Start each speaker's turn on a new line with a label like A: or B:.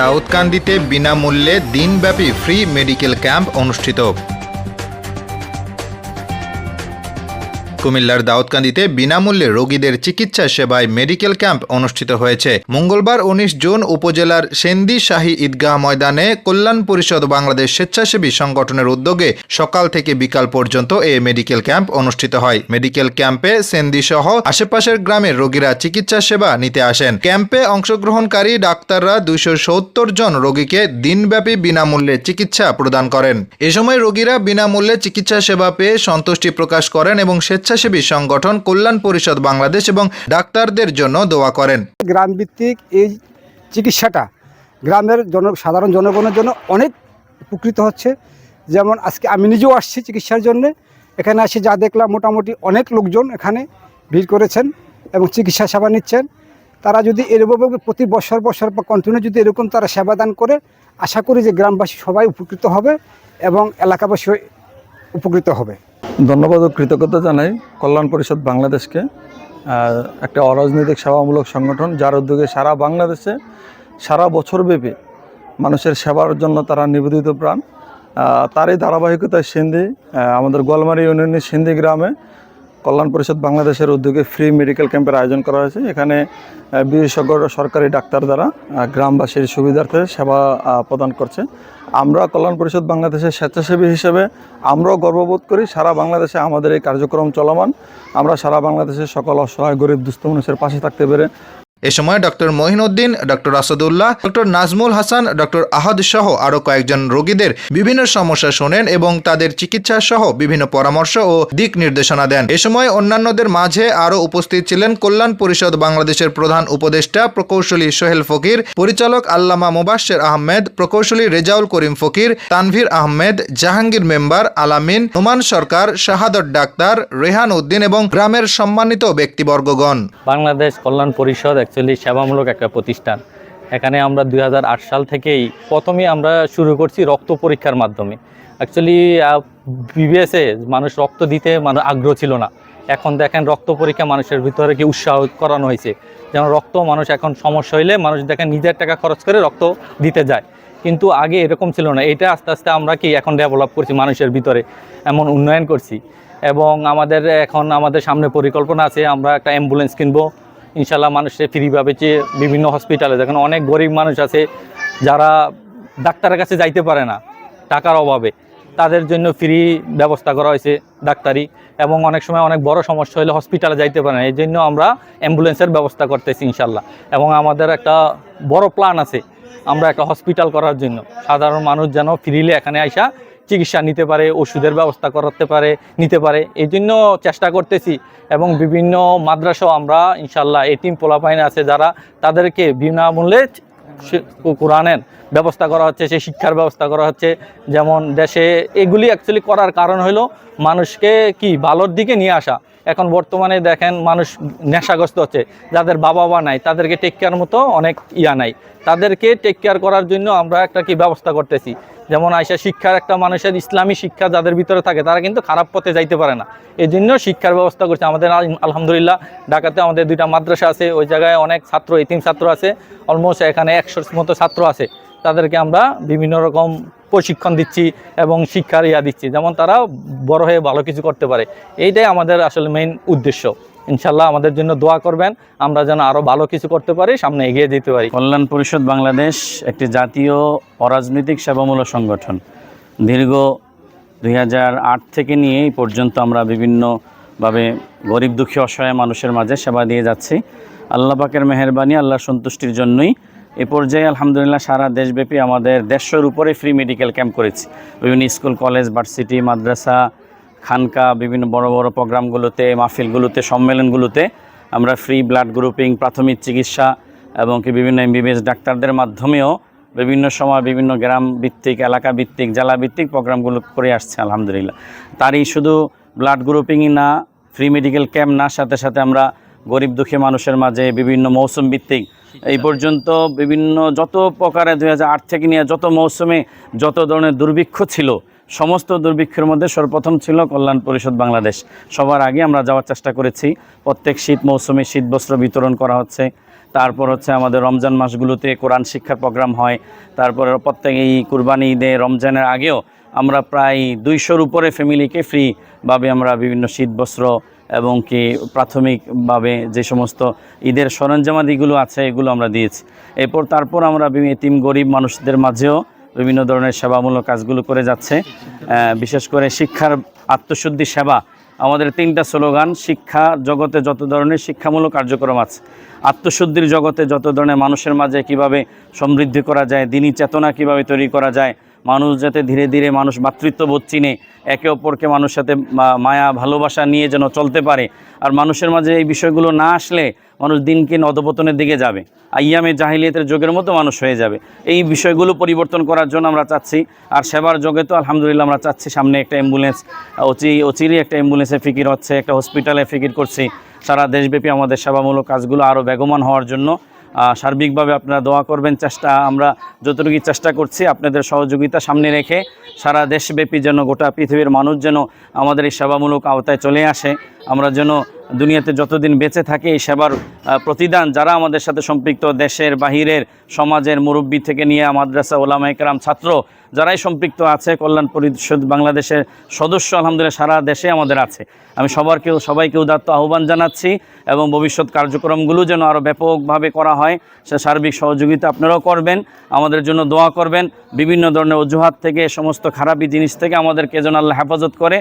A: দাউদকান্দিতে বিনামূল্যে দিনব্যাপী free medical camp অনুষ্ঠিত। কুমিল্লার দাউদকান্দিতে বিনামূল্যে রোগীদের চিকিৎসা সেবায় মেডিকেল ক্যাম্প অনুষ্ঠিত হয়েছে। মঙ্গলবার উনিশ জুন উপজেলার সেন্দি শাহী ঈদগাহ ময়দানে কল্যাণ পরিষদ বাংলাদেশ স্বেচ্ছাসেবী সংগঠনের উদ্যোগে সকাল থেকে বিকাল পর্যন্ত এ মেডিকেল ক্যাম্প অনুষ্ঠিত হয়। মেডিকেল ক্যাম্পে সেন্দি সহ আশেপাশের গ্রামের রোগীরা চিকিৎসা সেবা নিতে আসেন। ক্যাম্পে অংশগ্রহণকারী ডাক্তাররা দুইশো সত্তর জন রোগীকে দিনব্যাপী বিনামূল্যে চিকিৎসা প্রদান করেন। এ সময় রোগীরা বিনামূল্যে চিকিৎসা সেবা পেয়ে সন্তুষ্টি প্রকাশ করেন এবং স্বেচ্ছাসেবী সংগঠন কল্যাণ পরিষদ বাংলাদেশ এবং ডাক্তারদের জন্য দোয়া করেন।
B: গ্রামভিত্তিক এই চিকিৎসাটা গ্রামের জন, সাধারণ জনগণের জন্য অনেক উপকৃত হচ্ছে। যেমন আজকে আমি নিজেও আসছি চিকিৎসার জন্য। এখানে আসি যা দেখলাম মোটামুটি অনেক লোকজন এখানে ভিড় করেছেন এবং চিকিৎসা সেবা নিচ্ছেন। তারা যদি এরকম প্রতি বছর বছর বা কন্টিনিউ যদি এরকম তারা সেবা দান করে, আশা করি যে গ্রামবাসী সবাই উপকৃত হবে এবং এলাকাবাসী উপকৃত হবে।
C: ধন্যবাদ ও কৃতজ্ঞতা জানাই কল্যাণ পরিষদ বাংলাদেশকে একটা অরাজনৈতিক সেবামূলক সংগঠন যার উদ্যোগে সারা বাংলাদেশে সারা বছরব্যাপী মানুষের সেবার জন্য তারা নিবেদিত প্রাণ। তারই ধারাবাহিকতায় সিন্ধি আমাদের গোয়ালমারি ইউনিয়নের সিন্ধি গ্রামে কল্যাণ পরিষদ বাংলাদেশের উদ্যোগে ফ্রি মেডিকেল ক্যাম্পের আয়োজন করা হয়েছে। এখানে বিশেষজ্ঞ সরকারি ডাক্তার দ্বারা গ্রামবাসীর সুবিধার্থে সেবা প্রদান করছে। আমরা কল্যাণ পরিষদ বাংলাদেশের স্বেচ্ছাসেবী হিসেবে আমরাও গর্ববোধ করি, সারা বাংলাদেশে আমাদের এই কার্যক্রম চলমান। আমরা সারা বাংলাদেশের সকল অসহায়, গরিব, দুস্থ মানুষের পাশে থাকতে পেরে
A: এ সময় doctor Mohinuddin, doctor Asadullah, doctor Nazmul Hasan, doctor Ahad সহ আরও কয়েকজন রোগীদের বিভিন্ন সমস্যা শোনেন এবং তাদের চিকিৎসা সহ বিভিন্ন পরামর্শ ও দিক নির্দেশনা দেন। এ সময় অন্যান্যদের মাঝে আরও উপস্থিত ছিলেন কল্যাণ পরিষদ বাংলাদেশের প্রধান উপদেষ্টা প্রকৌশলী সোহেল ফকির, পরিচালক আল্লামা মুবাশ্বের আহমেদ, প্রকৌশলী রেজাউল করিম ফকির, তানভীর আহমেদ, জাহাঙ্গীর মেম্বার আলামিন, নোমান সরকার, শাহাদত ডাক্তার, রেহান উদ্দিন এবং গ্রামের সম্মানিত ব্যক্তিবর্গগণ।
D: বাংলাদেশ কল্যাণ পরিষদ অ্যাকচুয়ালি সেবামূলক একটা প্রতিষ্ঠান। এখানে আমরা দু হাজার আট সাল থেকেই প্রথমেই আমরা শুরু করছি রক্ত পরীক্ষার মাধ্যমে। অ্যাকচুয়ালি বিবিএসে মানুষ রক্ত দিতে মানুষ আগ্রহ ছিল না। এখন দেখেন রক্ত পরীক্ষা মানুষের ভিতরে কি উৎসাহ করানো হয়েছে। যেমন রক্ত মানুষ এখন সমস্যা হইলে মানুষ দেখেন নিজের টাকা খরচ করে রক্ত দিতে যায়। কিন্তু আগে এরকম ছিল না। এটা আস্তে আস্তে আমরা কি এখন ডেভেলপ করছি মানুষের ভিতরে। এমন উন্নয়ন করছি। এবং আমাদের এখন আমাদের সামনে পরিকল্পনা আছে, আমরা একটা অ্যাম্বুলেন্স কিনবো। ইনশাল্লাহ মানুষের ফ্রিভাবে যে বিভিন্ন হসপিটালে দেখেন অনেক গরিব মানুষ আছে যারা ডাক্তারের কাছে যাইতে পারে না, টাকার অভাবে। তাদের জন্য ফ্রি ব্যবস্থা করা হয়েছে ডাক্তারি এবং অনেক সময় অনেক বড় সমস্যা হলে হসপিটালে যাইতে পারে না। এই জন্য আমরা অ্যাম্বুলেন্সের ব্যবস্থা করতেছি ইনশাল্লাহ এবং আমাদের একটা বড় প্ল্যান আছে, আমরা একটা হসপিটাল করার জন্য। সাধারণ মানুষ যেন ফ্রিলে এখানে আইসা চিকিৎসা নিতে পারে ওষুধের ব্যবস্থা করাতে পারে নিতে পারে এই জন্য চেষ্টা করতেছি। এবং বিভিন্ন মাদ্রাসাও আমরা ইনশাল্লাহ এটিম পোলাপাইন আছে যারা তাদেরকে বিনামূল্যে কোরআনের ব্যবস্থা করা হচ্ছে সেই শিক্ষার ব্যবস্থা করা হচ্ছে। যেমন দেশে এগুলি অ্যাকচুয়ালি করার কারণ হলো মানুষকে কি ভালোর দিকে নিয়ে আসা। এখন বর্তমানে দেখেন মানুষ নেশাগ্রস্ত হচ্ছে। যাদের বাবা মা নাই, তাদেরকে টেক কেয়ার মতো অনেক ইয়া নাই। তাদেরকে টেক কেয়ার করার জন্য আমরা একটা কি ব্যবস্থা করতেছি? যেমন আইসা শিক্ষার একটা মানুষের ইসলামী শিক্ষা যাদের ভিতরে থাকে, তারা কিন্তু খারাপ পথে যাইতে পারে না। এই জন্য শিক্ষার ব্যবস্থা করছে। আমাদের আলহামদুলিল্লাহ ঢাকাতে আমাদের দুইটা মাদ্রাসা আছে, ওই জায়গায় অনেক ছাত্র, এতিম ছাত্র আছে। অলমোস্ট এখানে একশোর মতো ছাত্র আছে। তাদেরকে আমরা বিভিন্ন রকম প্রশিক্ষণ দিচ্ছি এবং শিক্ষার ইয়া দিচ্ছি। যেমন তারা বড় হয়ে ভালো কিছু করতে পারে। এইটাই আমাদের আসলে মেইন উদ্দেশ্য। ইনশাল্লাহ আমাদের জন্য দোয়া করবেন। আমরা যেন আরও ভালো কিছু করতে পারি, সামনে এগিয়ে যেতে পারি।
E: কল্যাণ পরিষদ বাংলাদেশ একটি জাতীয় অরাজনৈতিক সেবামূলক সংগঠন। দীর্ঘ দুই হাজার আট থেকে নিয়ে এই পর্যন্ত আমরা বিভিন্নভাবে গরিব দুঃখী অসহায় মানুষের মাঝে সেবা দিয়ে যাচ্ছি। আল্লাহ পাকের মেহরবানি, আল্লাহর সন্তুষ্টির জন্যই এ পর্যায়ে আলহামদুলিল্লাহ সারা দেশব্যাপী আমাদের দেড়শোর উপরে ফ্রি মেডিকেল ক্যাম্প করেছি। বিভিন্ন স্কুল কলেজ ভার্সিটি মাদ্রাসা, খানকা, বিভিন্ন বড় বড় প্রোগ্রামগুলোতে, মাহফিলগুলোতে, সম্মেলনগুলোতে আমরা ফ্রি ব্লাড গ্রুপিং প্রাথমিক চিকিৎসা এবং কি বিভিন্ন এমবিবিএস ডাক্তারদের মাধ্যমেও বিভিন্ন সময় বিভিন্ন গ্রাম ভিত্তিক, এলাকা ভিত্তিক, জেলা ভিত্তিক প্রোগ্রামগুলো করে আসছে আলহামদুলিল্লাহ। তারই শুধু ব্লাড গ্রুপিংই না ফ্রি মেডিকেল ক্যাম্প না, সাথে সাথে আমরা গরিব দুঃখী মানুষের মাঝে বিভিন্ন মৌসুম ভিত্তিক। এই পর্যন্ত বিভিন্ন যত প্রকারে দু হাজার আট থেকে নিয়ে যত মৌসুমে যত ধরনের দুর্ভিক্ষ ছিল, সমস্ত দুর্ভিক্ষের মধ্যে সর্বপ্রথম ছিল কল্যাণ পরিষদ বাংলাদেশ। সবার আগে আমরা যাওয়ার চেষ্টা করেছি। প্রত্যেক শীত মৌসুমে শীত বস্ত্র বিতরণ করা হচ্ছে। তারপর হচ্ছে আমাদের রমজান মাসগুলোতে কোরআন শিক্ষার প্রোগ্রাম হয়। তারপর প্রত্যেক এই কুরবানি ঈদে রমজানের আগেও আমরা প্রায় দুইশোর উপরে ফ্যামিলিকে ফ্রিভাবে আমরা বিভিন্ন শীত বস্ত্র এবং কি প্রাথমিকভাবে যে সমস্ত ঈদের সরঞ্জামাদিগুলো আছে, এগুলো আমরা দিয়েছি। এরপর তারপর আমরা এতিম গরিব মানুষদের মাঝেও বিভিন্ন ধরনের সেবামূলক কাজগুলো করে যাচ্ছে। বিশেষ করে শিক্ষার আত্মশুদ্ধি সেবা। আমাদের তিনটা স্লোগান, শিক্ষা জগতে যত ধরনের শিক্ষামূলক কার্যক্রম আছে, আত্মশুদ্ধির জগতে যত ধরনের মানুষের মাঝে কীভাবে সমৃদ্ধি করা যায়, দিনী চেতনা কীভাবে তৈরি করা যায় মানুষ যাতে ধীরে ধীরে মানুষ মাতৃত্ববোধ চিনে, একে অপরকে মানুষ সাথে মায়া, ভালোবাসা নিয়ে যেন চলতে পারে। আর মানুষের মাঝে এই বিষয়গুলো না আসলে মানুষ দিনকে অধপতনের দিকে যাবে। আইয়ামে জাহিলিয়াতের যোগের মতো মানুষ হয়ে যাবে। এই বিষয়গুলো পরিবর্তন করার জন্য আমরা চাচ্ছি, আর সেবার যোগে তো আলহামদুলিল্লাহ আমরা চাচ্ছি সামনে একটা অ্যাম্বুলেন্স অচি অচিরই একটা অ্যাম্বুলেন্সে ফিকির হচ্ছে, একটা হসপিটালে ফিকির করছি। সারা দেশব্যাপী আমাদের সেবামূলক কাজগুলো আরও বেগমান হওয়ার জন্য সার্বিকভাবে আপনারা দোয়া করবেন। চেষ্টা, আমরা যতটুকু চেষ্টা করছি আপনাদের সহযোগিতা সামনে রেখে সারা দেশব্যাপী যেন গোটা পৃথিবীর মানুষ যেন আমাদের এই সেবামূলক আওতায় চলে আসে। আমরা যেন দুনিয়াতে যতদিন বেঁচে থাকে এই সেবার প্রতিদান যারা আমাদের সাথে সম্পৃক্ত দেশের বাহিরের সমাজের মুরব্বী থেকে নিয়ে মাদ্রাসা ওলামা একরাম ছাত্র যারাই সম্পৃক্ত আছে, কল্যাণ পরিষদ বাংলাদেশের সদস্য আলহামদুলিল্লাহ সারা দেশে আমাদের আছে। আমি সবারকেও সবাইকে উদাত্ত আহ্বান জানাচ্ছি এবং ভবিষ্যৎ কার্যক্রমগুলো যেন আরও ব্যাপকভাবে করা হয়, সে সার্বিক সহযোগিতা আপনারাও করবেন, আমাদের জন্য দোয়া করবেন, বিভিন্ন ধরনের অজুহাত থেকে, সমস্ত খারাপি জিনিস থেকে আমাদেরকে যেন আল্লাহ হেফাজত করে।